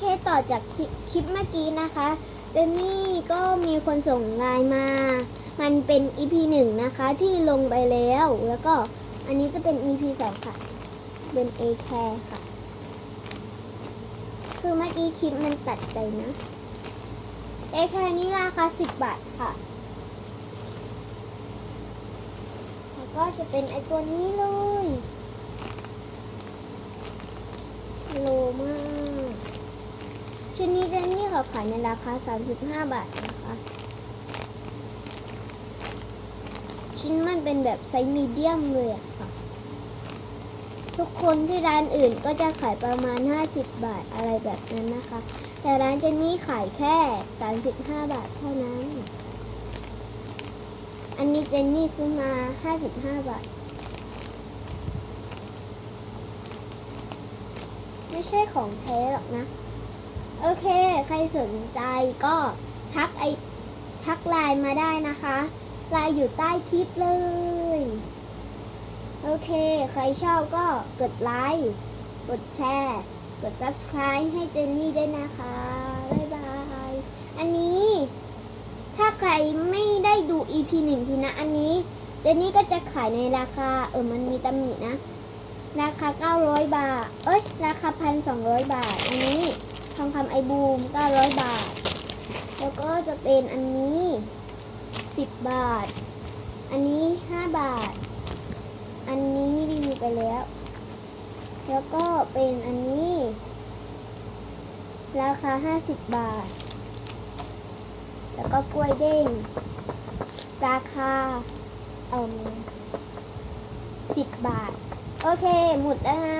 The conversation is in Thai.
เคต่อจากคลิปเมื่อกี้นะคะ เจนนี่ก็มีคนส่งไลน์มา มันเป็น EP หนึ่งนะคะที่ลงไปแล้ว แล้วก็อันนี้จะเป็น EP สองค่ะ เป็น A care ค่ะ คือเมื่อกี้คลิปมันตัดไปนะ A care นี้ราคา10บาทค่ะ แล้วก็จะเป็นไอตัวนี้เลยโลมาก ชุดนี้เจนนี่ขอขายในราคา 35 บาทนะคะชิ้นมันเป็นแบบไซส์มีเดียมเลยอะค่ะ ทุกคนที่ร้านอื่นก็จะขายประมาณ 50 บาทอะไรแบบนั้นนะคะ แต่ร้านเจนนี่ขายแค่ 35 บาทเท่านั้น อันนี้เจนนี่ซื้อมา 55 บาท ไม่ใช่ของแท้หรอกนะ โอเค ใครสนใจก็ทักไอทักไลน์มาได้นะคะไลน์อยู่ใต้คลิปเลย โอเค ใครชอบก็กดไลค์ กดแชร์ กด subscribe ให้เจนนี่ด้วยนะคะ บ๊ายบาย อันนี้ ถ้าใครไม่ได้ดู EP หนึ่งทีนะ อันนี้ เจนนี่ก็จะขายในราคา เออ มันมีตำหนินะ ราคา 900 บาท เอ้ย ราคา 1,200 บาท อันนี้ำไอบูม 900 บาท แล้วก็จะเป็นอันนี้ 10 บาท อันนี้ 5 บาท อันนี้รีวิวไปแล้ว แล้วก็เป็นอันนี้ ราคา 50 บาท แล้วก็กล้วยเด้ง ราคาเอ่ม10 บาท โอเค หมดแล้วนะ